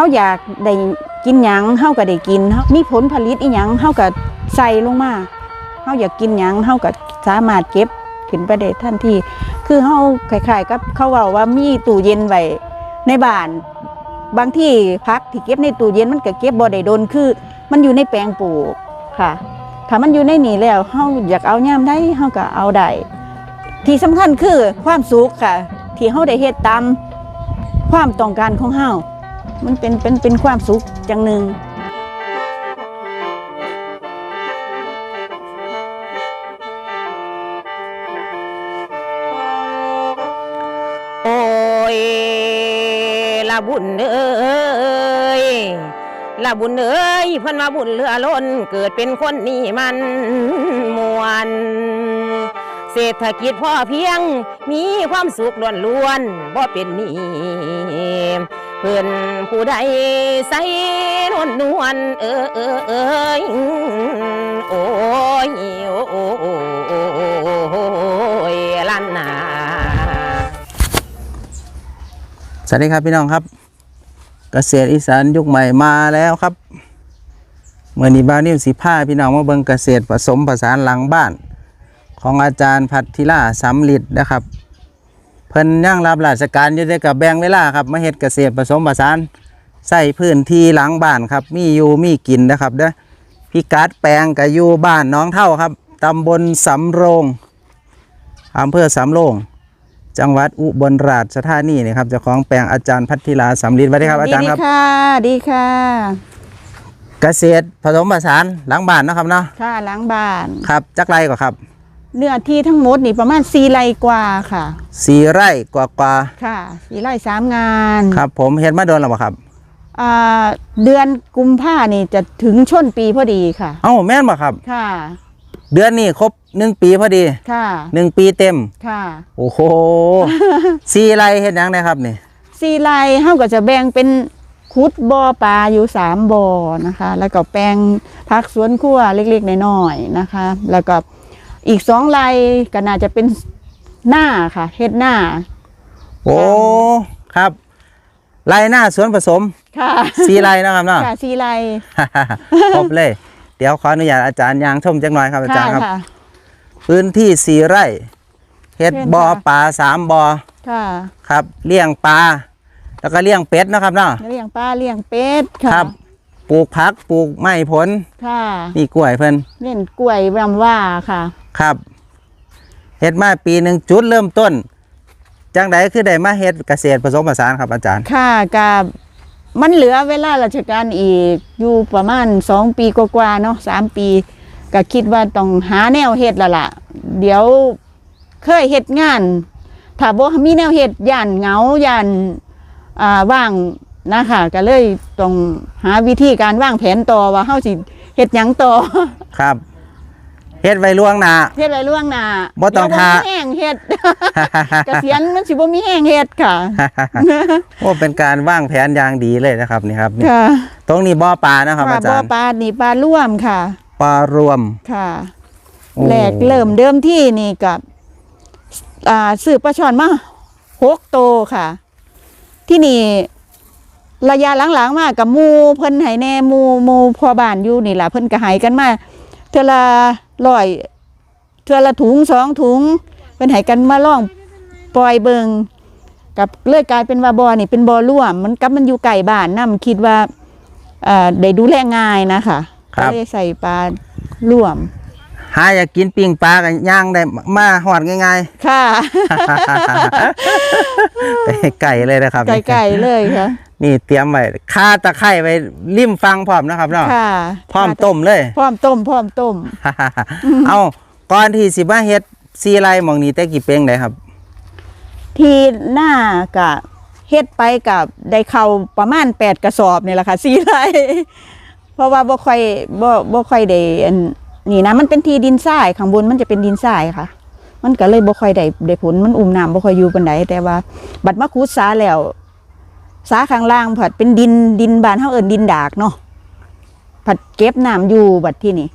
ฮาอยากได้กินหยังเฮาก็ได้กินเฮามีผลผลิตอีหยังเฮาก็ใส่ลงมาเฮาอยากกินหยังเฮาก็สามารถเก็บขึ้นไปได้ทันทีคือเฮาคล้ายๆกับเขาเว้าว่ามีตู้เย็นไว้ในบ้าน บางที่พักที่เก็บในตู้เย็นมันก็เก็บบ่ได้โดนคือ มันอยู่ในแปลงปลูกค่ะถ้ามันอยู่ในนี่แล้วเฮาอยากเอาย่ามได้เฮาก็เอาได้ที่สำคัญคือความสุขค่ะ ที่เฮาได้เฮ็ดตามความต้องการของเฮา มันเป็นเป็นเป็นความสุขจังหนึ่งโอ้ยละบุญเอ้ยละบุญเอ้ยเพิ่นมาบุญเรือล้นเกิดเป็นคนนี่มันมวนเศรษฐกิจพ่อเพียงมีความสุขล้วนล้วนๆบ่เป็นหนี้ เพิ่อนผู้ใดใส่นวลนวลเออเออเอยโอ้ยโอ้โอ้โอ้โอยลันนาสวัสดีครับพี่น้องครับ เกษตรอีสานยุคใหม่มาแล้วครับเมื่อนี้บ้าวนิ่มสีผ้าพี่น้องมาเบิ่งเกษตรผสมผสานหลังบ้าน ของอาจารย์พัทธิลาสำลิดนะครับ เพิ่นย่างรับราชการอยู่ด้วยกับแบ่งเวลาครับมาเฮ็ดเกษตรผสมผสานใส่พื้นที่หลังบ้านครับ มีอยู่มีกินนะครับเด้อพี่กัดแปลงกับอยู่บ้านหน้องเท่าครับตำบลสำโรงอำเภอสำโรงจังหวัดอุบลราชธานีนี่ครับเจ้าของแปลงอาจารย์พัทธิลาสำลิดสวัสดีครับอาจารย์ครับ ดีค่ะ ดีค่ะ เกษตรผสมผสานหลังบ้านเนาะครับเนาะค่ะล้างบ้าน ครับจักไรกว่าครับ เนื้อที่ทั้งหมดนี่ประมาณสี่ไร่กว่าค่ะสี่ไร่กว่ากว่าค่ะสี่ไร่สามงานๆครับ ผมเห็นมาโดนแล้วบ่ครับอ่าเดือนกุมภานี่จะถึงช่วงปีพอดีค่ะ เอ้าแม่นบ่ครับ ค่ะ เดือนนี้ครบหนึ่งปีพอดี ค่ะหนึ่งปีเต็ม ค่ะ โอ้โหสี่ไร่เห็นยังนะครับนี่สี่ไร่เฮาก็จะแบ่งเป็นคุดบ่อปลาอยู่สามบ่อนะคะ แล้วก็แปลงพักสวนครัวเล็กๆน้อยๆนะคะ แล้วก็ อีกสองไร่ก็น่าจะเป็นหน้าค่ะเฮ็ดหน้า โอ้ ครับไร่หน้าสวนผสม ค่ะสี่ไร่เนาะครับเนาะค่ะสี่ไร่ครบเลย เดี๋ยวขออนุญาตอาจารย์ยางชมจังหน่อยครับอาจารย์ครับค่ะพื้นที่สี่ไร่เฮ็ดเห็นบ่อค่ะปลาสามบ่อค่ะ ครับ เลี้ยงปลา แล้วก็เลี้ยงเป็ดเนาะครับเนาะ เลี้ยงปลา เลี้ยงเป็ดค่ะครับ ปลูกผัก ปลูกไม้ผล ค่ะ นี่กล้วยเพิ่นเล่นกล้วยรำว่าค่ะ ครับเฮ็ดมาปีหนึ่งจุดเริ่มต้น จังใดคือได้มาเฮ็ดเกษตรผสมผสานครับอาจารย์ ค่ะกับมันเหลือเวลาราชการอีกอยู่ประมาณสองปีกว่าๆเนาะสามปี ก็คิดว่าต้องหาแนวเฮ็ดและล่ะ เดี๋ยวเคยเฮ็ดงานถ้าบ่มีแนวเฮ็ดย่านเหงาย่านอ่าว่างนะคะก็เลยต้องหาวิธีการวางแผนต่อว่าเฮาสิเฮ็ดหยังต่อครับ เฮ็ดไว้ล่วงหน้า เฮ็ดอะไรล่วงหน้าบ่ต้องเดี๋ยวท่ามีแห้งเฮ็ดเกษียณมันสิบ่มีแห้งเฮ็ดค่ะโอ้เป็นการวางแผนอย่างดีเลยนะครับนี่ครับนี่ค่ะตรงนี้บ่อปลานะครับค่ะอาจาบ่อรย์ปลานี่ปลาร่วมค่ะปลารวมค่ะโอ้แรกเริ่มเดิมที่นี่กับอ่าสืบปลาช่อนมาหกโตวค่ะ ที่นี่ระยะหลังๆ มากับหมูเพิ่นให้แน่หมูหมูพอบ้านอยู่นี่ล่ะเพิ่นก็ให้กันมาเทื่อละ ร้อยเทื่อละถุงสองถุงเพิ่นให้กันมาล่องปล่อยเบิงกับเลยกลายเป็นว่าบ่อนี่เป็นบ่อร่วม มันกับมันอยู่ไก่บ้านนำคิดว่าเอ่อได้ดูแลง่ายนะคะครับก็เลยใส่ปลาร่วมหาอยากกินปิ้งปลากันย่างได้มาหอดง่ายค่ะๆไปไก่เลยนะครับไก่ๆเลยค่ะ นี่เตรียมไว้ข่าตะไคร้ไว้ริมฟังพร้อมนะครับเนาะค่ะพร้อมต้มเลย พร้อมต้มพร้อมต้ม เอาก่อนที่สิมาเฮ็ดซีไรหมองนี้แต่กี่เป้งได้ครับ ที่หน้ากะเฮ็ดไปกับได้เข้าประมาณแปดกระสอบนี่แหละค่ะสี่ไร่เพราะว่าบ่ค่อยบ่บ่ค่อยได้อันนี่นะมันเป็นที่ดินทรายข้างบนมันจะเป็นดินทรายค่ะ มันก็เลยบ่ค่อยได้ได้ผลมันอุ้มน้ำบ่ค่อยอยู่ปานใดแต่ว่า บัดมาขุดสาแล้ว สาข้างล่างผัดเป็นดินดินบ้านเฮาเอิ้นดินดากเนาะผัดเก็บน้ำอยู่บัดที่นี่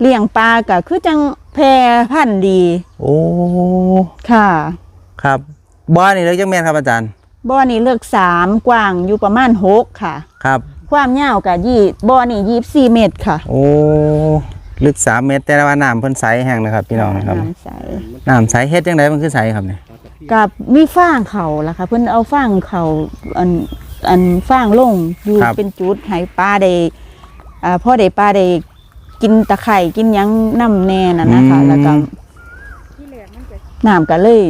เลี้ยงปลาก็คือจังแพร่พันธุ์ดี โอ้ค่ะ ครับบ่อนี่เลิกจังแม่นครับอาจารย์บ่อนี่เลือกสามกว้างอยู่ประมาณหกค่ะ ครับ ความยาวกับยี่บ่อนี่ยี่สี่เมตรค่ะ โอ้ลึกสามเมตรแต่ว่าน้ำเพิ่นใสแห้งนะครับพี่น้องนะครับน้ำใสน้ำใสเฮ็ดจังไดมันคือใสครับเนี่ย กับมีฟางเขาล่ะค่ะ เพิ่นเอาฟางเขาอันอันฟางลงอยู่เป็นจุดให้ปลาได้อ่าพ่อได้ปลาได้กินตะไคร่กินหยังน้ำแน่น่ะนะคะ แล้วก็น้ำก็เลย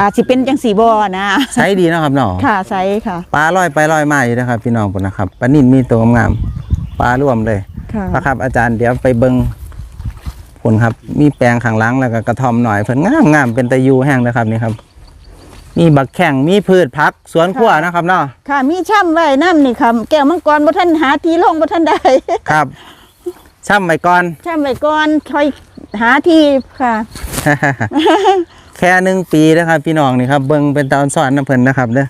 อาจสิเป็นจังสีบ่อนะใสดีเนาะครับเนาะค่ะใสค่ะ ปลาลอยไปลอยมาอยู่นะครับ พี่น้องพุ่นนะครับปลานิ่นมีตัวงามๆปลาร่วมเลยค่ะ นะครับ อาจารย์เดี๋ยวไปเบิง ผลครับ มีแปลงข้างหลังแล้วก็กระท่อมหน่อยเพิ่นงามงามๆเป็นตะยูแห้งนะครับนี่ครับ มีบักแข่งมีพืชผักสวนครัวนะครับเนาะค่ะ มีช่ำไว้น้ำนี่ค่ะแก้วมังกรบ่ทันหาที่ลงบ่ทันได้ครับช่ำไว้ก่อนช่ำไว้ก่อนค่อยหาที่ค่ะ แค่หนึ่งปีนะครับ พี่น้องนี่ครับเบิ่งเป็นตอนสอนน้ำเพิ่นนะครับเด้อ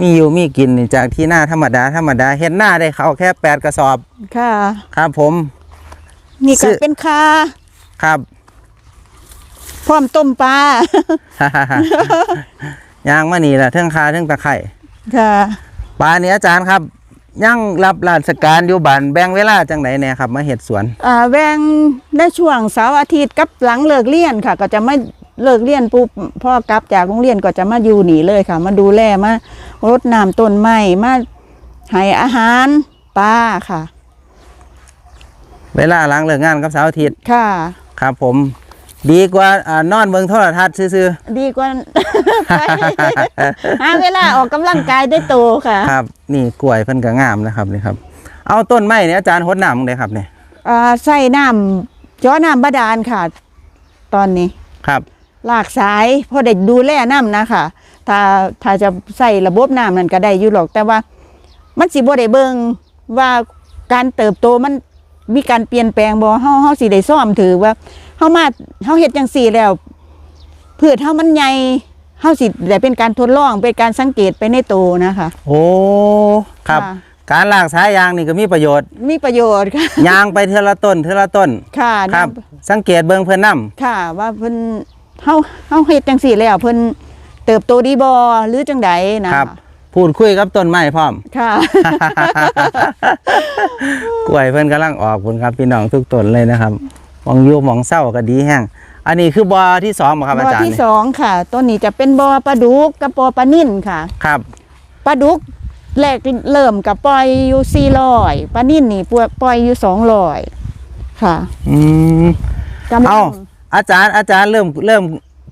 มีอยู่มีกินนี่จากที่หน้าธรรมดาธรรมดาเห็นหน้าได้เขาแค่แปดกระสอบ ค่ะ ครับผม นี่ซื้ก็อเป็นคา ครับพร้อมต้มปลา ยางมานี่แหละเทิงคาเทิงตะไคร่ค่ะปลาเนี่ยอาจารย์ครับยังรับราชการอยู่บ้านแบ่งเวลาจังไหนเนี่ยครับ มาเฮ็ดสวนอ่าแวงในช่วงเสาร์อาทิตย์กับหลังเลิกเรียนค่ะ ก็จะไม่เลิกเรียนปุ๊บพ่อกลับจากโรงเรียนก็จะมาอยู่นี่เลยค่ะ มาดูแลมารดน้ำต้นไม้มาให้อาหารปลาค่ะ เวลาหลังเลิกงานกับเสาร์อาทิตย์ค่ะ ครับผม ดีกว่าอ่านอนเบิ่งโทรทัศน์ซื่อดีกว่า หาเวลาออกกำลังกายได้โตค่ะๆครับ นี่กล้วยเพิ่นก็งามนะครับนี่ครับ เอาต้นไม้เนี่ยอาจารย์หดน้ำเลยครับเนี่ยอ่าใส่น้ำจ้อน้ำบาดาลค่ะ ตอนนี้ครับ ลากสายพอได้ดูแลน้ำนะคะถ้าถ้าจะใส่ระบบน้ำนั่นก็ได้อยู่หรอก แต่ว่า มันสิบ่ได้เบิ่งว่าการเติบโตมัน มีการเปลี่ยนแปลงบ่เฮาเฮาสิได้ซ่อมถือว่าเฮามาเฮาเฮ็ดจังซี่แล้วพืชเฮามันใหญ่เฮาสิได้เป็นการทดลองเป็นการสังเกตไปในโตนะคะ โอ้ครับ ค่ะ การลากสายยางนี่ก็มีประโยชน์ มีประโยชน์ค่ะ ยางไปเทอละต้นเทอละต้น ค่ะครับน้ำสังเกตเบิ่งเพิ่นนํค่ะ ว่าเพิ่นเฮาเฮาเฮ็ดจังซี่แล้วเพิ่นเติบโตดีบ่หรือจังใดนะครับ พูดคุยกับต้นไม้พร้อม ค่ะ กล้วยเพิ่นกำลังออกผลครับพี่น้องทุกต้นเลยนะครับมองอยู่มองเศร้าก็ดีแห้งอันนี้คือบ่อที่สองบ่ครับอาบ่อจารย์ที่นี่สองค่ะ ต้นนี้จะเป็นบ่อปลาดุกกับบ่อปลานิ่นค่ะ ครับปลาดุกแรกเริ่มกับปล่อยอยู่สี่ร้อยปลานิ่นนี่ปล่อยอยู่สองร้อยค่ะอืมกำลัเอ้างอาจารย์อาจารย์เริ่มเริ่ม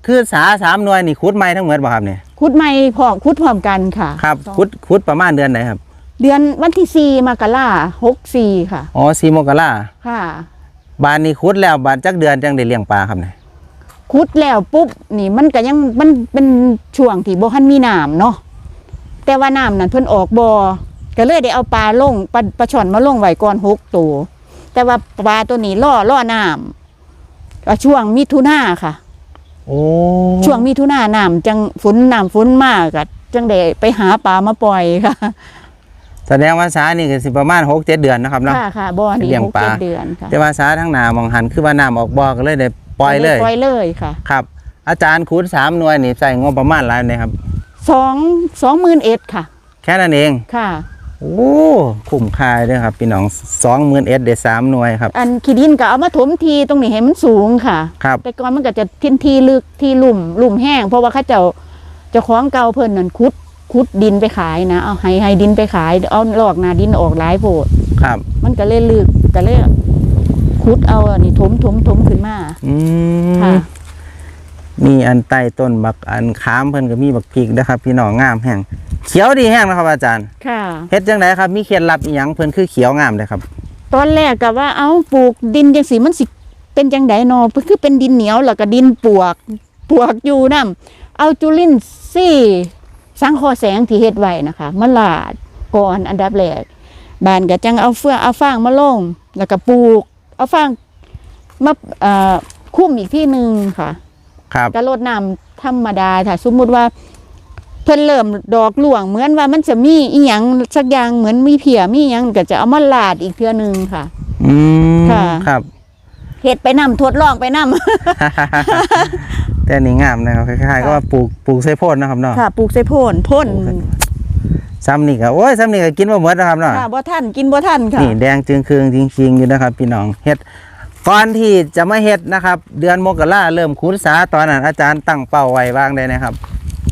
คือสาสามหน่วยนี่ขุดไม้ทั้งหมดบ่ครับเนี่ยคุดไม่พร้อมคุดพร้อมกันค่ะ ครับสองขุดขุดประมาณเดือนไหนครับเดือนวันที่สี่มกราหกสี่ค่ะ อ๋อสีมกราค่ะ บานนี้ขุดแล้วบานจักเดือนจังได้เลี้ยงปลาครับเนี่ยคุดแล้วปุ๊บนี่มันก็ยังมันเป็นช่วงที่บ่ทันมีน้ำเนาะแต่ว่าน้ำนั้นเพิ่นออกบ่อก็เลยได้เอาปลาลงปลาปลาช่อนมาลงไว้ก่อนหกตัวแต่ว่าปลาตัวนี้ล่อล่อน้ำก็ช่วงมิถุนาค่ะ โอ้ช่วงมิถุนาน้ำจังฝนน้ำฝนมากก็จังได้ไปหาปลามาปล่อยค่ะ แสดงว่าสานี่ก็สิประมาณหกเจ็ดเดือนนะครับเนาะค่ะค่ะบ่อนี้เลี้ยงหกปลาเจ็ดเดือนค่ะแต่ว่าสาทั้งหนามองหันคือว่าน้ำออกบ่อก็เลยได้ปล่อยเลยปล่อยเลยค่ะ ครับ อาจารย์ขุดสามหน่วยนี่ใส่งบประมาณหลายเลยครับสองสองหมื่นเอ็ดค่ะ แค่นั้นเองค่ะ โอ้คุ้มค่าเลยครับพี่น้องสองหมื่นเอ็ดเดสามหน่วยครับ อันขี้ดินก็เอามาถมทีตรงนี้ให้มันสูงค่ะครับแต่ก่อนมันก็จะทิ้นที่ลึกที่ลุ่มลุ่มแห้ง เพราะว่าเข้าเจ้าเจ้าของเก่าเพิ่นนั่นคุดคุดดินไปขายนะ เอาให้ให้ดินไปขาย เอาลอกหนาดินออกหลายโพดครับ มันก็เลยลึกก็เลยคุดเอาอันนี้ถมถมถมขึ้นมาอืค่ะ มนี่อันใต้ต้นบักอันขามเพิ่นก็มีบักพริกนะครับ พี่น้องงามแห้งเขียวดีแห้งนะครับ อาจารย์ค่ะเฮ็ดจังไดครับ มีเคล็ดลับอีหยังเพิ่นคือเขียวงามเลยครับ ตอนแรกก็ว่าเอาปลูกดินจังสีมันสิเป็นจังไดเนอคือเป็นดินเหนียวแล้วก็ดินปวกปวกอยู่นํเอาจุลินทรีย์สังเคอแสงที่เฮ็ดไว้นะคะมาลาดก่อนอันดับแรกบานก็จังเอาเฟืองเอาฟางมาลงแล้วก็ปลูก เอาฟางมาเอ่อคุ้มอีกที่หนึ่งค่ะ ครับก็รดน้ำธรรมดาถ้าสมมุติว่า เพิ่นเริ่มดอกหลวงเหมือนว่ามันจะมีอีหยังสักอย่างเหมือนมีเพียมีหยังก็จะเอามาลาดอีกเทื่อหนึงค่ะ อืมค่ะ ครับเฮ็ดไปนำทดลองไปนำแต่อันนี่งามนะครับคล้ายๆก็ว่าปลูกปลูกไส้โพดนะครับเนาะ ค่ะปลูกใส่โพ่นพ่นซ้ำนี่ก็โอ้ยซ้ำนี่ก็กินบ่หมดนะครับเนาะ ค่ะบ่ทันกินบ่ทันค่ะ นี่แดงจึงคืองจริงๆอยู่นะครับ พี่น้องเฮ็ด ก่อนที่จะมาเฮ็ดนะครับ เดือนมกราเริ่มขุดสาตอนนั้นอาจารย์ตั้งเป้าไว้ว่างได้นะครับ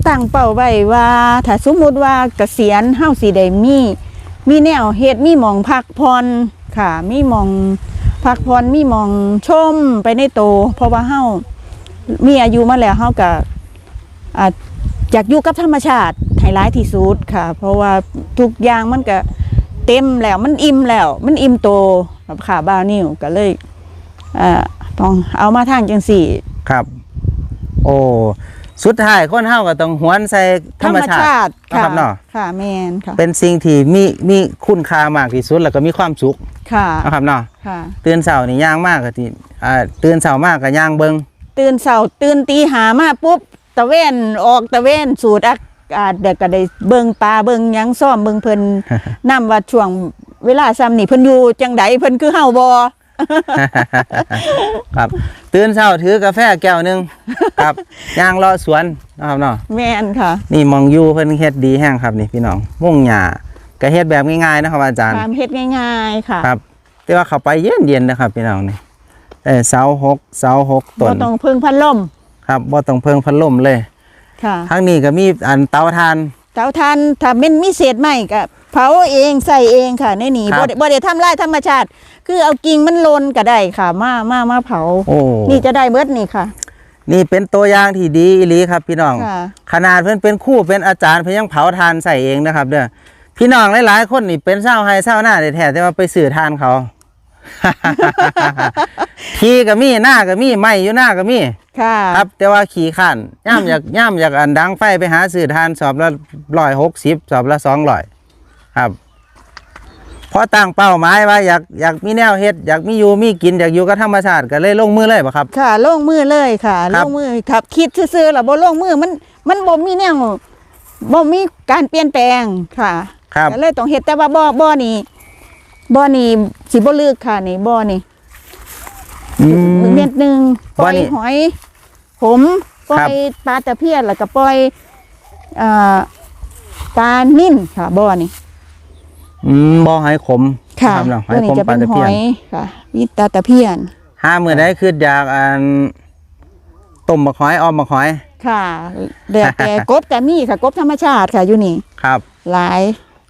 ตั้งเป้าไว้ว่าถ้าสมมุติว่าเกษียณเฮาสิได้มี มีแนวเฮ็ดมีหมองพักผ่อนค่ะ มีหมองพักผ่อนมีหมองชมไปในโต เพราะว่าเฮามีอายุมาแล้วเฮาก็อ่าอยากอยู่กับธรรมชาติให้หลายที่สุดค่ะ เพราะว่าทุกอย่างมันก็เต็มแล้วมันอิ่มแล้ว มันอิ่มโตกับขาบานิ่วก็เลย อ่าต้องเอามาทางจังสี่ครับ โอ้สุดท้ายคนเฮาก็ต้องหวนใส่ธรรมชาติติค่ะนะครับเนาะค่ะแมนค่ะเป็นสิ่งที่มีมีคุณค่ามากที่สุดแล้วก็มีความสุขค่ะนะครับเนาะค่ะ ตื่นเช้านี่ย่างมากก็ที่อ่าตื่นเช้ามากก็ย่างเบิงตื่นเสาตื่นตีหามาปุ๊บตะเวนออกตะเวนสูดอากาศเด็กก็ได้เบิงปลาเบิงหยังซ่อมเบิงเพิ่น นํว่าช่วงเวลาซ้ำนี่เพิ่นอยู่จังไดเพิ่นคือเฮาบ่ ครับ ตื่นเช้าถือกาแฟแก้วหนึงครับย่างเลาะสวนนะครับเนาะแม่นค่ะ นี่มองอยู่เพิ่นเฮ็ดดีแห้งครับนี่พี่น้องม่วงหญ้าก็เฮ็ดแบบง่ายๆนะครับอาจารย์ความเฮ็ดง่ายๆค่ะ ครับ แต่ว่าเข้าไปเย็นๆนะครับพี่น้องนี่แต่เสาหกเสาหกต้บ่นต้องพึ่งพัดลมครับบ่ต้องเพิ่งพัดลมเลย ค่ะทั้งนี้ก็มีอันเตาถ่านเตาทานถ้าแม่นมีเศษไม้ก็ เผาเองใส่เองค่ะในนี้ครับบ่ได้บ่ได้ทำลายธรรมชาติ คือเอากิ่งมันลนก็ได้ค่ะ มามามาเผา โอ้ นี่จะได้เบิดนี่ค่ะ นี่เป็นตัวอย่างที่ดีอีหลีครับพี่น้อง ค่ะ ขนาดเพิ่นเป็นครู่เป็นอาจารย์เพิ่นยังเผาทานใส่เองนะครับ เด้อพี่น้องหลายๆคนนี่เป็นเศร้าไห้เศร้าหน้าแท้ๆแต่ว่าไปสื่อทานเขา ขี่ก็มีหน้าก็มีไม่อยู่หน้าก็มี ค่ะครับแต่ว่าขี่ขันย่ำอยากย่ำอยากอันดังไฟไปหาสื่อทานสอบละร้อยหกสิบสอบละสองร้อย ครับพอตั้งเป้าหมายว่าอยากอยากมีแนวเฮ็ดอยากมีอยู่มีกินอยากอยู่กับธรรมชาติก็เลยลงมือเลยป่ะครับ ค่ะลงมือเลยค่ะคลรับงมือครับ คิดซื่อๆแล้วบ่ลงมือมันมันบ่มีแนวบ่มีการเปลี่ยนแปลงค่ะครับก็เลยต้องเฮ็ดแต่ว่าบ่บ่นี่บ่นี่สิบ่ลึกค่ะนี่บ่นี่อืมเม็ดหนึงปล่อยบ่นี่หอย ผมปล่ครัอบยปลาตะเพียนแล้วก็ปล่อยเอ่อปลานิ่นค่ะบ่นี่ อืมบ่อหอยขมค่ะรับเนาะหตัอวยนี้ขมจะปลาเป็นตะหเพียอนยค่ะมีตาตะเพียน ห้ามือได้คืออยากอันต้มมะขอยออมมะขอย ค่ะเดี๋ยวแต่กบก็มีค่ะกบธรรมชาติค่ะอยู่นี่ ครับ หลาย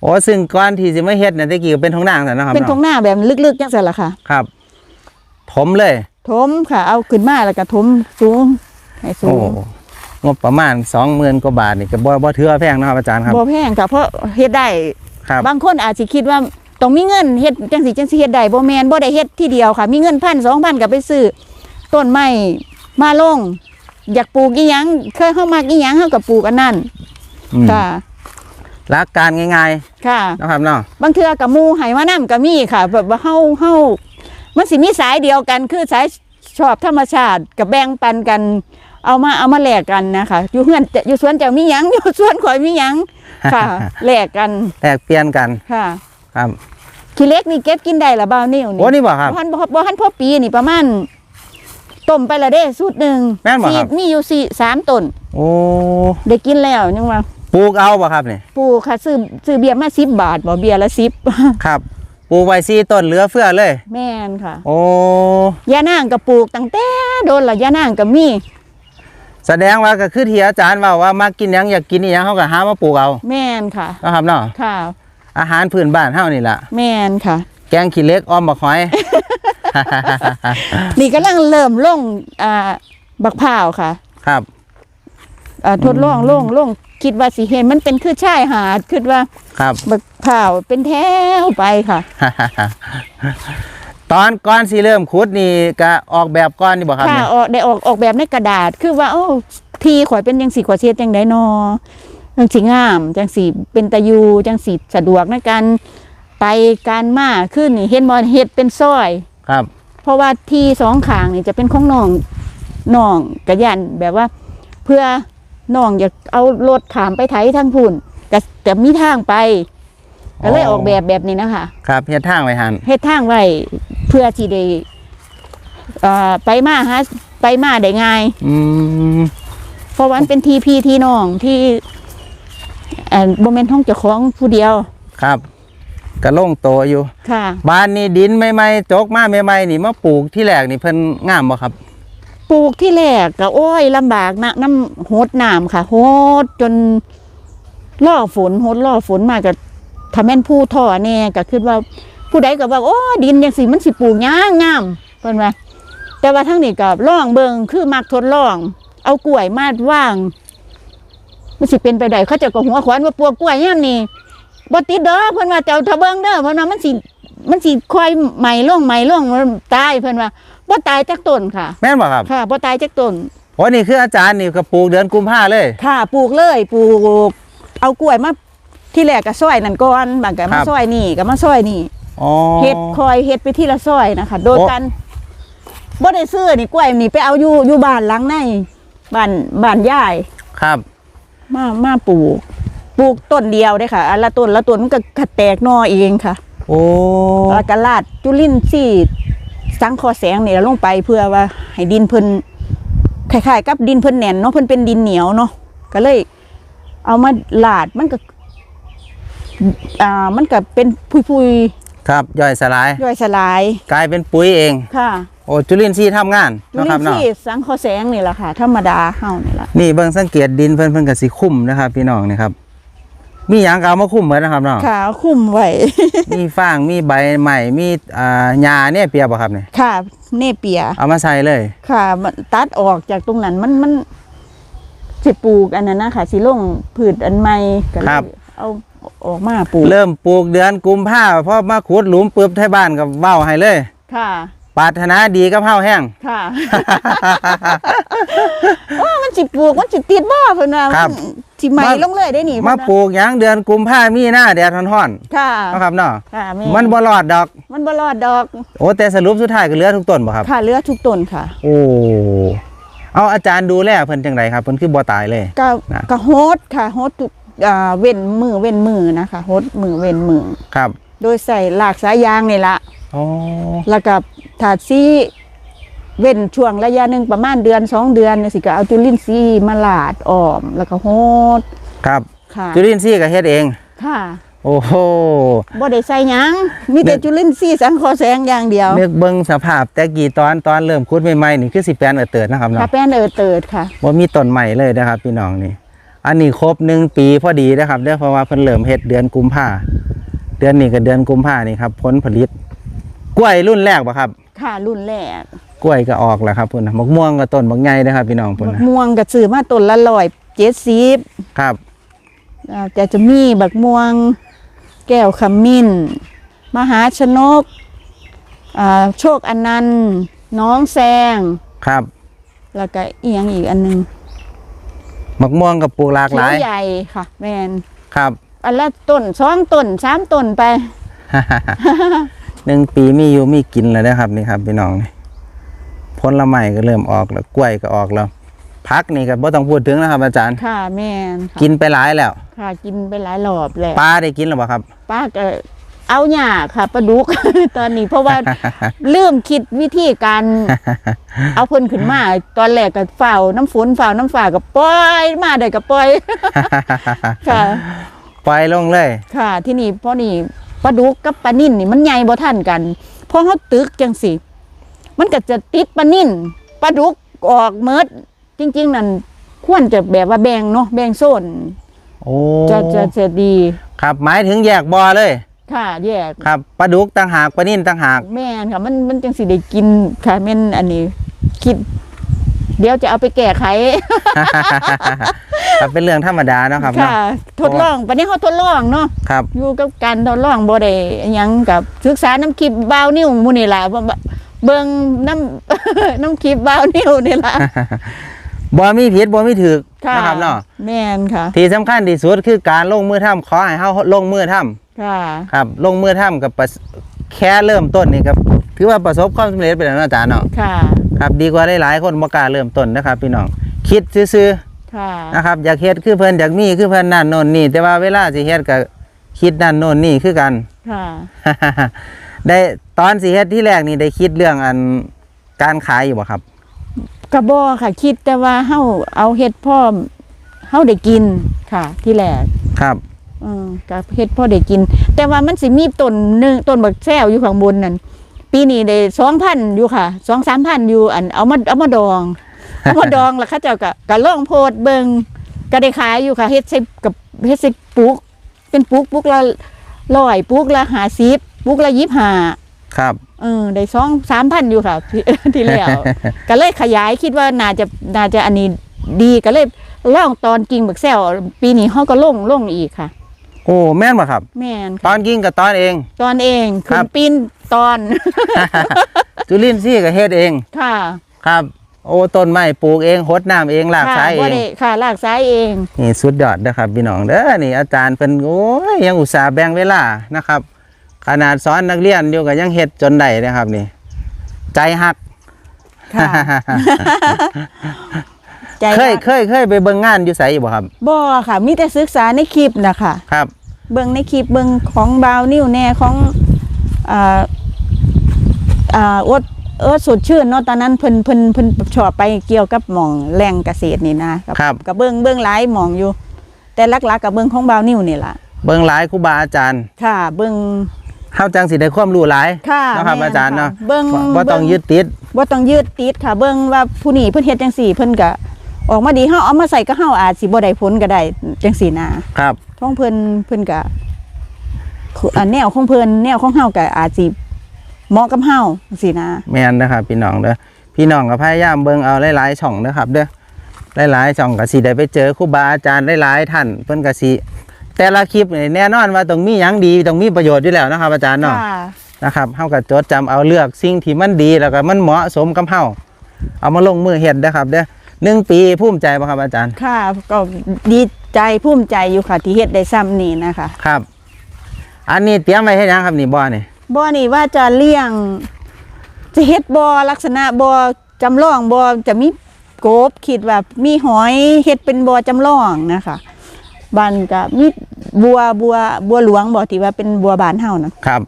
โอ้ซึ่งก่อนที่จะมาเฮ็ดเนี่ยตะกี้ก็เป็นท้องนางแต่นาะครับเป็นทงเนาะหน้าแบบลึกๆจังซั่นล่ะค่ะ ครับถมเลย ถมค่ะ เอาขึ้นมาแล้วก็ถมสูงให้สูโอ้งงบประมาณสองหมื่นกว่าบาทนี่ก็บ่บ่ถือว่าแพงนะครับอาจารย์ครับ บ่แพงค่ะเพราะเฮ็ดได้ ครับ บางคนอาจสิคิดว่าต้องมีเงินเฮ็ดจังสิจังสิเฮ็ดได้บ่แม่นบ่ได้เฮ็ดทีเดียวค่ะ มีเงินพันสองพันก็ไปซื้อต้นไม้มาลง อยากปลูกอีหยังเคยเฮามักอีหยังเฮาก็ปลูกอันนั้นอืมค่ะหลักการง่ายค่ะ ๆนะครับเนาะบางเทื่อกับหมู่ให้มานํก็มีค่ะ แบบว่าเฮาเฮามันสิมีสายเดียวกันคือสายชอบธรรมชาติกับแบ่งปันกัน เอามาเอามาแลกกันนะคะอยู่เฮือนจะอยู่สวนเจ้ามีหยังอยู่สวนข่อยมีหยังค่ะแลกกันแลกเปลี่ยนกันค่ะครับขี้เล็กนี่เก็บกินได้ละบ่าวนิ้วนี่โอ้นี่บ่ครับบ่ทันบ่บ่ทันพอปีนี่ประมาณต้มไปละเด้สูตรหนึ่งแม่นบ่ครับมีอยู่สี่สามต้นโอ้ได้กินแล้วยังว่าปลูกเอาบ่ครับนี่ปลูกค่ะซื้อซื้อเบียร์มา10บาทบ่เบียร์ละ10ครับปลูกไว้สี่ต้นเหลือเฟือเลย แม่นค่ะ โอ้ยานางก็ปลูกตั้งแต่โดนละยานางก็มี แสดงว่าก็คือที่อาจารย์ว่าว่ามากินหยังอยากกินอีหยังเขาก็หามาปลูกเอาแม่นค่ะ นะครับเนาะค่ะ อาหารพื้นบ้านเฮานี่ล่ะ แม่นค่ะ แกงขี้เหล็กอ้อมบักหอย นี่กำลังเริ่มลงอ่าบักพร้าวค่ะครับ อ่าทดลองลงลงคิดว่าสิเห็นมันเป็นคือชายหาดคิดว่าครับ บักพร้าวเป็นแถวไปค่ะ ตอนก่อนสิเริ่มขุดนี่ก็ออกแบบก่อนนี่บ่ครับค่ะเนี่ยออกได้ออกออกแบบในกระดาษ คือว่าโอ้ทีข่อยเป็นจังสีข่อยเสียจังไดนอจังสีงามจังสีเป็นตะยูจังสีสะดวกในการไปการมาขึ้นนี่เห็นบ่เฮ็ดเป็นซอย ครับ เพราะว่าที่สองข้างนี่จะเป็นของน้องน้องกระยันแบบว่า เพื่อน้องอยากเอารถขามไปไถทางพุ่นก็จะมีทางไป ก็เลยออกแบบแบบนี้นะคะครับเฮ็ดทางไว้หันเฮ็ดทางไว้เพื่อที่ได้เอ่อไปมาฮะไปมาได้ง่ายอืมเพราะว่ามันเป็นทีพี่ที่น้องที่เอ่อบ่แม่นห้องเจ้าของผู้เดียว ครับกระล่งโตอยู่ ค่ะ บ้านนี้ดินใหม่ๆจกมาใหม่ๆนี่มาปลูกที่แรกนี่เพิ่นงามบ่ครับ ปลูกที่แรกก็โอ้ยลำบากนะน้ำโหดน้ำค่ะโหดจนล่อฝนโหดล่อฝนมาก็ ถ้าแม่นผู้ท่อแน่ก็คิดว่าผู้ใดก็ว่าโอ้ดินจังสิมันสิปลูกยางงามเพิ่นว่าแต่ว่าทั้งนี้ก็ล่องเบิงคือมักทดลอง เอากล้วยมาว่างมันสิเป็นไปได้เขาเจะก็หัวขวานว่าปลูกกล้วยยามนี้บ่ติดดอกเพิ่นว่าเจ้าทะเบิงเด้อเพิ่นว่ามันสิมันสิค่อยใหม่ลงใหม่ลงมันตายเพิ่นว่าบ่ตายจักต้นค่ะ แม่นบ่ครับค่ะบ่ตายจักต้นโอ้นี่คืออาจารย์นี่ก็ปลูกเดือนกุมภาเลย ค่ะปลูกเลยปลูก เอากล้วยมา ที่แรกก็ซอยนั่นก่อนบางก็คมารับซอยนี่ก็มาซอยนี่อ๋อ เฮ็ดคอยเฮ็ดไปที่ละซอยนะคะ โดยโอ้ กันบ่ได้ซื้อนี่กล้วยนี่ไปเอาอยู่อยู่บ้านหลังในบ้านบ้านยาย ครับ มามาปลูก ปลูกต้นเดียวได้อค่ะอันละต้นละต้นมันก็กระแตกหนอเองค่ะโอ้แล้วก็ลาดจุลินทรีย์สังคอแสงนี่ลงไปเพื่อว่าให้ดินเพิ่นคล้ายๆกับดินเพิ่นแน่นเนาะเพิ่นเป็นดินเหนียวเนาะก็เลย เอามาลาดมันก็ อ่ามันก็เป็นพุยครับย่อยสลายๆย่อยสลายกลายเป็นปุ๋ยเอง ค่ะโอ้จุลินทรีย์ทำงานจุเนาะลิครับนทเนาะรีย์สังเคราะห์แสงนี่แหละค่ะ ธรรมดาเฮานี่ล่ะนี่เบิ่งสังเกตดินเพิ่นเพิ่นก็สิคุ้มนะครับ พี่น้องนี่ครับ มีหยังก็เอามาคุ้มเหมือนนะครับเนาะค่ะคุ้มไว้มีฟางมีใบใหม่มีอ่าหญ้าเนี่ยเปียบ่ครับเนี่ยค่ะเนเปีย เอามาใส่เลย ค่ะมันตัดออกจากตรงนั้นมันมันสิปลูกอันนั้นนะค่ะสิลงพืชอันใหม่ก็เลยเอา ออกมาปลูกเริ่มปลูกเดือนกุมภาพอมาขุดหลุมปึ๊บไทบ้านก็เว้าให้เลย ค่ะปรารถนาดีกับเฮาแห้ง ค่ะโอ้มันสิปลูกมันสิติดบ่เพิ่นว่าครับมันสิไหมมาลงเลยได้นี่มาเพิ่นว่ปลูกหยังเดือนกุมภามีหน้าแดดร้อนค่ะๆเนาะครับเนาะค่ะแมันบ่รอดดอก มันบ่รอดดอก โอ้แต่สรุปสุดท้ายก็เหลือทุกต้นบ่ครับ ค่ะเหลือทุกต้นค่ะโอ้เอาอาจารย์ดูแลเพิ่นจังไดครับเพิ่นคือบ่ตายเลย ก็นะ ก็โฮดค่ะโฮดทุก อ่าเว้นมือเว้นมือนะคะโฮดมือเว้นมือ ครับโดยใส่หลากสายยางนี่ละอ๋อแล้วก็ถาดซีเว้นช่วงระยะหนึ่งประมาณเดือนสองเดือนเนี่ยสิก็เอาจุลินทรีย์มาลาดอ้อมแล้วก็โฮดครับค่ะจุลินทรีย์ก็เฮ็ดเอง ค่ะ โอ้โหบ่ได้ใส่หยังมีแต่จุลินทรีย์สังเคราะห์แสงอย่างเดียวนึกเบิ่งสภาพแต่กี่ตอนตอนเริ่มขุดใหม่ๆนี่คือสิแปลนเออเติดนะครับค่ะเนาะแป้นเออเติดค่ะบ่มีต้นใหม่เลยนะครับพี่น้องนี่ อันนี้ครบหนึ่งปีพอดีนะครับเด้อเพราะว่าเพิ่นเริ่มเฮ็ดเดือนกุมภาเดือนนี้กับเดือนกุมภานี่ครับผลผลิต กล้วยรุ่นแรกบ่ครับ ค่ะรุ่นแรกกล้วยก็ออกแล้วครับพุ่นนะมะม่วงก็ต้นบักใหญ่นะครับพี่น้องพุ่นบักนะม่วงก็ซื้อมาต้นละร้อยเจ็ดสิบครับอ่าจะจะมีบักม่วง แก้วขมิ้น มหาชนกอ่าโชคอนันต์น้องแซงครับ แล้วก็อีกอย่างอีกอันหนึง มะม่วงกับปลูกหลากหเขียลาวยใหญ่ค่ะแมนครับ อันละต้นสองต้นสามต้นไปหนึ่งปีมีอยู่มีกินแล้วนะครับนี่ครับพี่น้องนี่ผลไม้ก็เริ่มออกแล้วกล้วยก็ออกแล้วพักนี่ก็บ่ต้องพูดถึงนะครับ อาจารย์ ค่ะแมนค่ะกินไปหลายแล้ว ค่ะ กินไปหลายรอบแล้วปลาได้กินหรือเปล่าครับป้าก็ เอาหยาค่ะปลาดุก ตอนนี้เพราะว่าลืมคิดวิธีการ เอาเพิ่นขึ้นมา ตอนแรกก็เฝ้าน้ำฝนเฝ้าน้ำฝ่าก็ปล่อยมาได้ก็ปล่อย ค่ะปล่อยลงเลย ค่ะ ที่นี่เพราะนี่ปลาดุกกับปลานิ่นนี่มันใหญ่บ่ทันกันเพราะเขาตึกจังสิมันก็จะติดปลานิ่นปลาดุกออกเมิดจริง ๆ นั่นควรจะแบบว่าแบ่งเนาะแบ่งโซนโอ้จะจะจะดี ครับหมายถึงแยกบ่อเลย ค่ะแยกครับปลาดุกต่างหากปลานิ่นต่างหาก แม่นค่ะ มันมันจังสิได้กินค่ะแม่นอันนี้คิด เดี๋ยวจะเอาไปแก้ไข ครับเป็นเรื่องธรรมดาเนาะครับเนาะ ค่ะทดลองปานนี้เขาทดลองเนาะครับ อยู่กับการทดลองบ่ได้อิหยังกับศึกษาน้ำคลิปบาวนิ้วหมู่นี่ล่ะบ่บ่เบิ่งน้ำ น้ำคลิปบาวนิ้วนี่ล่ะบ่มีผิดบ่มีถูกค่ะนะครับเนาะแม่นค่ะ ที่สำคัญที่สุดคือการลงมือทำขอให้เฮาลงมือทำ ค่ะครับลงมือทำกับประสแค่เริ่มต้นนี่ครับถือว่าประสบความสำเร็จไปแล้วเนาะอาจารย์เนาะค่ะครับดีกว่าหลายๆคนบ่กล้าเริ่มต้นนะครับ พี่น้องคิดซื่อค่ะๆนะครับอยากเฮ็ดคือเพิ่นอยากมีคือเพิ่นนั่นโน่นนี่แต่ว่าเวลาสิเฮ็ดก็คิดนั่นโน่นนี่คือกัน ค่ะได้ตอนสิเฮ็ดที่แรกนี่ได้คิดเรื่องอันการขายอยู่บ่ครับ กระบอค่ะ คิดแต่ว่าเฮาเอาเฮ็ดพ่อเฮาได้กินค่ะ ที่แรกครับเออกับเฮ็ดพ่อได้กิน แต่ว่ามันสิมีต้นหนึงต้นบักแซวอยู่ข้างบนนั่นปีนี้ได้สองพันอยู่ค่ะสองสามพันอยู่อันเอามาเอามาดองเอามาดองแล้วเขาเจ้าก็ก็ลองโพดเบิงก็ได้ขายอยู่ค่ะเฮ็ดใส่กับเฮ็ดใส่ปุก เป็นปุกปุกละร้อยปุกละห้าสิบปุกละยี่สิบห้าครับเออได้สองสามพันอยู่ค่ะที่ที่แล้วก็เลยขยายคิดว่าน่าจะน่าจะอันนี้ดีก็เลยลองตอนกิ่งบักแซวปีนี้เฮาก็ลงลงอีกค่ะ โอ้แม่นบ่ครับ แม่นตอนกินกับตอนเอง ตอนเองครัขึ้บนปีนตอนจุลินทรีย์ก็เฮ็ดเองค่ะ ครับ โอ้ต้นไม้ปลูกเองหดน้ำเองรากค่ะสายเอบ่งได้ค่ะลากสายเอง นี่สุดยอดนะครับพี่น้องเด้อนี่อาจารย์เป็นโอ้ยยังอุตส่าห์แบ่งเวลานะครับ ขนาดสอนนักเรียนอยู่ก็ยังเฮ็ดจนได้นะครับนี่ ใจหักค่ะ ใจเคยรักเคยเคยไปเบิ่งงานอยู่ไสอยู่บ่ครับ บ่ค่ะ มีแต่ศึกษาในคลิปนะคะ ครับ เบิ่งในคลิปเบิ่งของบาวนิวแน่ของอ่าอ่าอดเออสดชื่นเนาะตอนนั้นเพิ่นเพิ่นเพิ่นชอบไปเกี่ยวกับหม่องแหล่งเกษตรนี่นะครับก็เบิ่งเบิ่งหลายหม่องอยู่ แต่หลักๆก็เบิ่งของบาวนิวนี่ล่ะ เบิ่งหลายครูบาอาจารย์ค่ะ เบิ่งเฮาจังสิได้ความรู้หลายค่ะเนาะครับแม่นอาจารย์เนาะค่ะเบิ่งบ่บ่ต้องเบิ่งยึดติด บ่ต้องยืดติดค่ะ เบิ่งว่าผู้นี้เพิ่นเฮ็ดจังซี่เพิ่นก็ ออกมาดีเฮาเอามาใส่ก็เฮาอาจสิบ่ได้ผลก็ได้จังซี่นะครับของเพิ่นเพิ่นก็คืออันแนวของเพิ่นแนวของเฮาก็อาจสิเหมาะกับเฮาจังซี่นะแม่นนะครับพี่น้องเด้อพี่น้องก็พยายามเบิ่งเอาหลายๆช่องนะครับ เด้อหลายๆช่องก็สิได้ไปเจอครูบาอาจารย์หลายๆท่านเพิ่นก็สิแต่ละคลิปนี่แน่นอนว่าต้องมีหยังดีต้องมีประโยชน์อยู่แล้วนะครับ อาจารย์เนาะค่ะนะครับเฮาก็จดจำเอาเลือกสิ่งที่มันดีแล้วก็มันเหมาะสมกับเฮาเอามาลงมือเฮ็ดนะครับเด้อ หนึ่งปีภูมิใจบ่ครับอาจารย์ ค่ะก็ดีใจภูมิใจอยู่ค่ะที่เฮ็ดได้ซ้ำนี่นะคะครับ อันนี้เตรียมไว้ให้ยังครับนี่บ่อนี่บ่อนี่ว่าจะเลี้ยง จะเฮ็ดบ่อลักษณะบ่อจำลองบ่อจะมีกบคิดว่ามีหอยเฮ็ดเป็นบ่อจำลองนะคะบ้านก็มีบัวบัวบัวหลวงบ่ที่ว่าเป็นบัวบานเฮานะครับ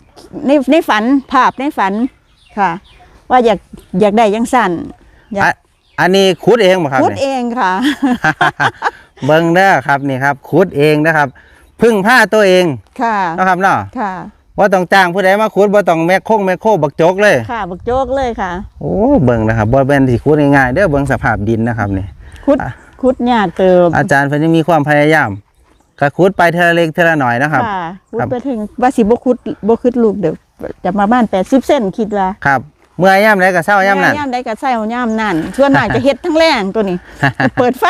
ในในฝันภาพในฝันค่ะ ว่าอยากอยากได้จังสั่นอยาก อะอันนี้ขุดเองบ่ครับพูดนี่เองค่ะ เบิ่งเด้อครับนี่ครับขุดเองนะครับ พึ่งผ้าตัวเองค่ะ นะครับเนาะค่ะ ว่าต้องจ้างผู้ใดมาขุดบ่ต้องแมคโคงแมคโคบักจกเลย ค่ะบักโจกเลยค่ะโอ้เบิ่งนะครับบ่แม่นสิขุดง่ายๆเด้อเบิ่งสภาพดินนะครับนี่คุดอะคุดยากเติมอาจารย์เพิ่นยังมีความพยายามก็ขุดไปเทอละเล็กเทอละหน่อยนะครับ ค่ะคุดครับ ไปถึงว่าสิบ่คุดบ่คุดลูกเดี๋ยวจะมาบ้าน80เส้นคิดว่า ครับ เมื่อยามใดก็เช้ายามนั้นย่ามใดก็ใส่เอาย่ามนั่นส่วนมากจะเฮ็ดทั้งแรงตัวนี้ เปิดไฟ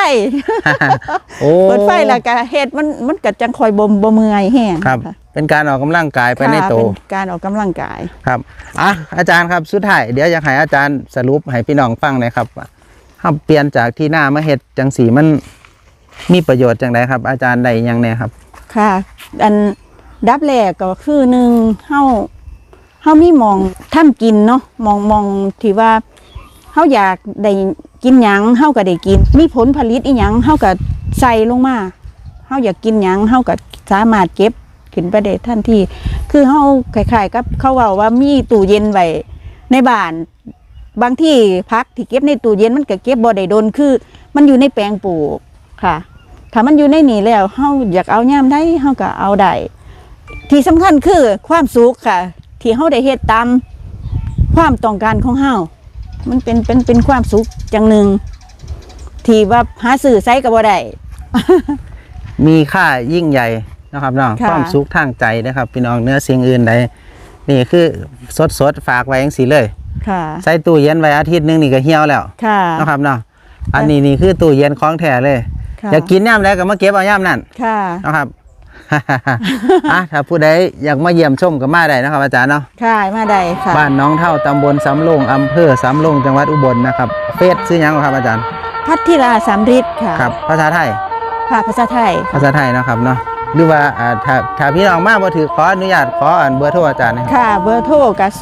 โอ้เปิดไฟแล้วก็เฮ็ดมันมันก็จังคอยบ่บ่เมื่อยแห้งครับะเป็นการออกกำลังกายไปในค่ะโตวเป็นการออกกำลังกายครับอะอาจารย์ครับสุดท้ายเดี๋ยวอยากให้อาจารย์สรุปให้พี่น้องฟังหน่อยครับว่าเฮาเปลี่ยนจากที่หน้ามาเฮ็ดจังสีมันมีประโยชน์จังไดครับ อาจารย์ได้หยังแน่ครับ ค่ะ อันดับแรกก็คือหนึ่งเฮา เฮามีมองทำกินเนาะมองมองที่ว่าเฮาอยากได้กินหยังเฮาก็ได้กิน มีผลผลิตอีหยังเฮาก็ใส่ลงมาเฮาอยากกินหยังเฮาก็สามารถเก็บขึ้นไปได้ทันที่ คือเฮาคล้ายๆกับเขาเว้าว่ามีตู้เย็นไว้ในบ้านบางที่พักที่เก็บในตู้เย็นมันก็เก็บบ่ได้โดนคือ มันอยู่ในแปลงปลูกค่ะถ้ามันอยู่ในนี่แล้วเฮาอยากเอาย่ามได้เฮาก็เอาได้ที่สำคัญคือความสุขค่ะ ที่เฮาได้เฮ็ดตามความต้องการของเฮามันเป็นเป็นเป็นความสุขจังหนึ่งที่ว่าหาซื้อไสก็บ่ได้มีค่ายิ่งใหญ่นะครับเนาะค่ะความสุขทางใจนะครับ พี่น้องเนื้อสิ่งอื่นใดนี่คือสดสดๆฝากไว้จังสีเลยค่ะใส่ตู้เย็นไว้อาทิตย์หนึงนี่ก็เหี่ยวแล้วค่ะนะครับเนาะอันนี้นี่คือตู้เย็นของแท้เลยค่ะอยากกินย่ามใดก็มาเก็บเอาย่ามนั่นค่ะนะครับ อะถ้าผู้ใดอยากมาเยี่ยมชมก็มาได้นะครับอาจารย์เนาะค่ะมาได้ค่ะบ้านน้องเท่าตำบลสำโรงอำเภอสำโรงจังหวัดอุบลนะครับเฟซซื้อหยังครับอาจารย์ พัทธิราสามฤทธิ์ค่ะครับ ภาษาไทยค่ะภาษาไทย ภาษาไทยเนาะครับเนาะหรือว่าอ่าถ้าถ้าพี่น้องมาบ่ถือขออนุญาตขออ่านเบอร์โทรอาจารย์นะครับค่ะ เบอร์โทรก็097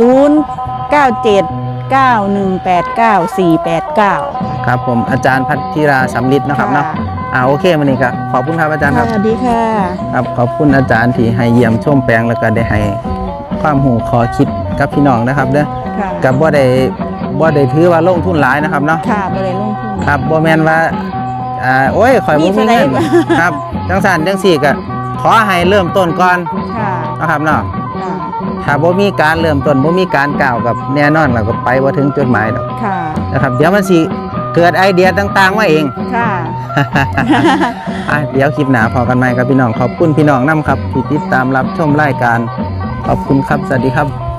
9189 489ครับผมอาจารย์พัทธิราสำลิดนาะครับเนาะ อ่าโอเคมันนี่ก็ขอบคุณครับอาจารย์ครับสวัสดีค่ะครับขอบคุณอาจารย์ที่ให้เยี่ยมชมแปลงแล้วก็ได้ให้ความหูขอคิดกับพี่น้องนะครับเด้อค่ะกับว่าได้บ่ได้ถือว่าลงทุนหลายนะครับเนาะค่ะบ่ได้ลงทุนครับบ่แม่นว่าอ่าโอ้ยข่อยบ่มีมีเท่าใดเงินบ่ครับจังซั่นจังซี่ก็ขอให้เริ่มต้นก่อนค่ะนะครับเนาะค่ะถ้าบ่มีการเริ่มต้นบ่มีการก้าวกับแน่นอนเราก็ไปบ่ถึงจุดหมายดอกค่ะนะครับ เดี๋ยวมันสิเกิดไอเดียต่างๆมาเองค่ะ อะเดี๋ยวคลิปหนาพอกันใหม่ครับพี่น้องขอบคุณพี่น้องนํครับที่ติดตามรับชมรายการ ขอบคุณครับสวัสดีครับ